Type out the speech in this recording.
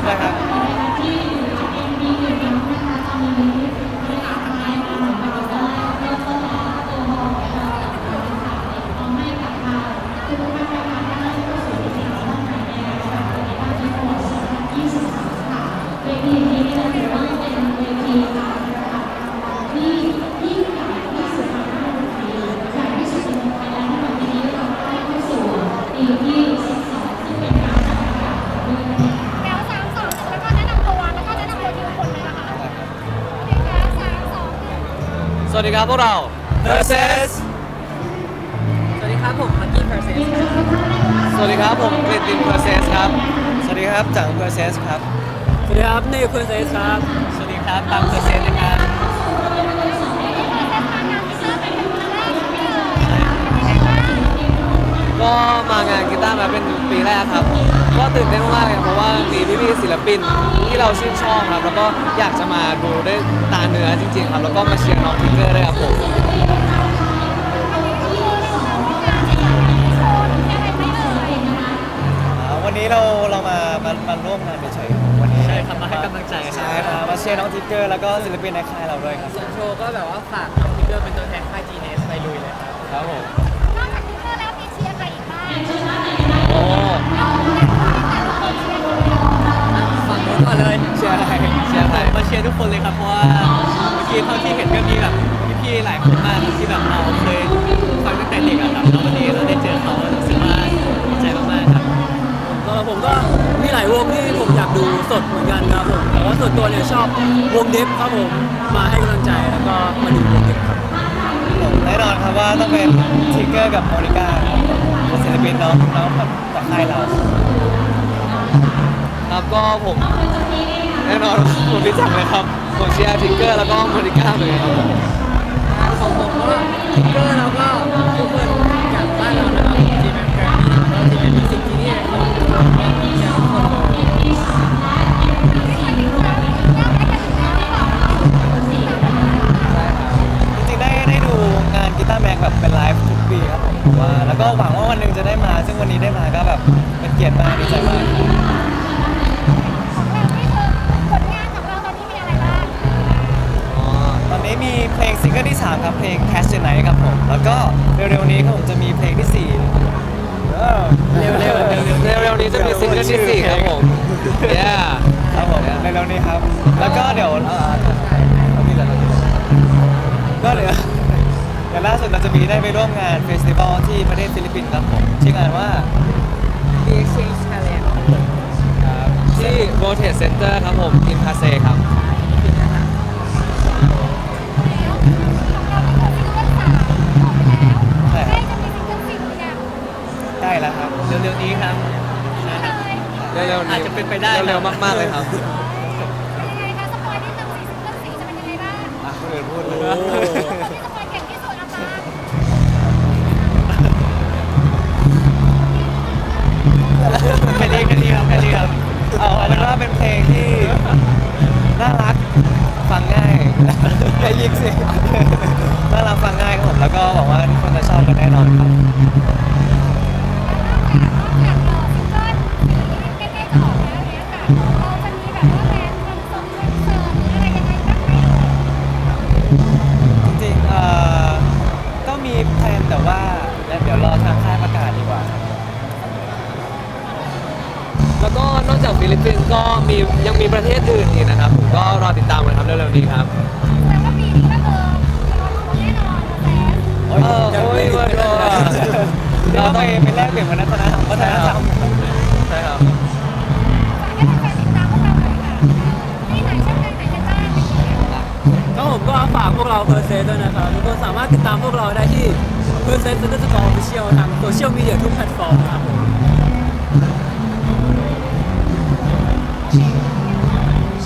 ครับได้ครับ วัสดีครับพวกเรา Versus สวัสดีครับผมฮักกี้เพอร์เซสครับ สวัสดีครับผมกลิตติน Versus ครับสวัสดีครับจัง Versus ครับสวัสดีครับนิวเพอร์เซสครับ สวัสดีครับปังเพอร์เซส ก็มางานกีตาร์มาเป็นปีแรกครับ ก็ตื่นเต้นมากๆเลยครับเพราะว่ามีพี่ๆศิลปินที่เราชื่นชอบครับ แล้วก็อยากจะมาดูด้วยตาเนื้อจริง ๆ ครับ แล้วก็มาเชียร์น้องทิกเกอร์ด้วยครับผมวันนี้เราเรามามามาร่วมงานเฉยๆวันนี้ใช่ครับมาให้กำลังใจครับ ใช่ครับมาเชียร์น้องทิกเกอร์แล้วก็ศิลปินในค่ายเราด้วยครับ ส่วนโชว์ก็แบบว่าฝากน้องพิกเกอร์เป็นตัวแทนค่าย GNS ไป อนเลยเชียร์อะไรเชียร์อะไรมาเชียร์ทุกคนเลยครับเพราะว่าเมื่อกี้เท่าที่เห็นก็มีแบบพี่ๆหลายคนมากที่แบบเราเคยฟังตั้งแต่เด็กอะครับแล้ววันนี้เราได้เจอเขารู้สึกว่าดีใจมากๆครับสำหรับผมก็มีหลายวงที่ผมอยากดูสดเหมือนกันครับผมแต่ว่าส่วนตัวเนี่ยชอบวงเดฟครับผมมาให้กำลังใจแล้วก็มาดูวงเดฟครับแน่นอนครับว่าต้องเป็นทิกเกอร์กับโมนิก้าครับศิลปินน้องน้องจากค่ายเรา ครับก็ผมแน่นอนผมรู้จักเลยครับผมเชียร์ทิกเกอร์แล้วก็โมนิก้าเลยครับผมของผมก็พิกเกอร์แล้วก็ทุกคนจากบ้านเรานะครับทีมแอมแกรนแล้วก็ทีมมิวสิกที่นี่ของเชียร์ทุกคนเลยจริงๆได้ได้ดูงานกีตาร์แม็กแบบเป็นไลฟ์ทุกปีครับผมว่าแล้วก็หวังว่าวันหนึ่งจะได้มา ซึ่งวันนี้ได้มาก็แบบเป็นเกียรติมากดีใจมาก มีเพลงซิงเกิลที่ 3 ครับ เพลง Catch the Night ครับผม แล้วก็เร็วๆนี้ครับผมจะมีเพลงที่ 4เออเร็วๆเร็วๆเร็วๆนี้จะมีซิงเกิลที่สี่ครับผม yeah ครับผมเร็วๆนี้ครับ แล้วก็เดี๋ยวเอ่อเอาพี่เหรอก็เดี๋ยวเดี๋ยวล่าสุดเราจะมีได้ไปร่วมงานเฟสติวัลที่ประเทศฟิลิปปินส์ครับผมชื่องานว่า The Exchange Thailand ที่ Rotate Center ครับผมอินคาเซครับ ร็วๆนี้อาจจะเป็นไปได้เร็วๆมากๆเลยครับเป็นยังไงคะสปอยนิดนึงสิซิงเกิลสี่จะเป็นยังไงบ้างอะคนอื่นพูดเลย คนที่สปอยเก่งที่สุดนะคะแค่นี้แค่นี้ครับแค่นี้ครับเอาเอาเป็นว่าเป็นเพลงที่ จริงๆเอ่อก็มีแพลนแต่ว่าเดี๋ยวรอทางค่ายประกาศดีกว่า แล้วก็นอกจากฟิลิปปินส์ก็มียังมีประเทศอื่นอีกนะครับผมก็รอติดตามกันครับเร็วๆนี้ครับ แต่ว่าปีนี้ก็คือรอรู้แน่นอนแต่โอ้ยเออยังไม่โอ้ยรู้เออเราต้องไปไปแลกเปลี่ยนวัฒนธรรมวัฒนธรรม พวกเราเพอร์เซสด้วยนะครับทุกคนสามารถติดตามพวกเราได้ที่เพอร์เซสเซ็นเตอร์สกอร์ออฟฟิเชียลทางโซเชียลมีเดียทุกแพลตฟอร์มนะครับผม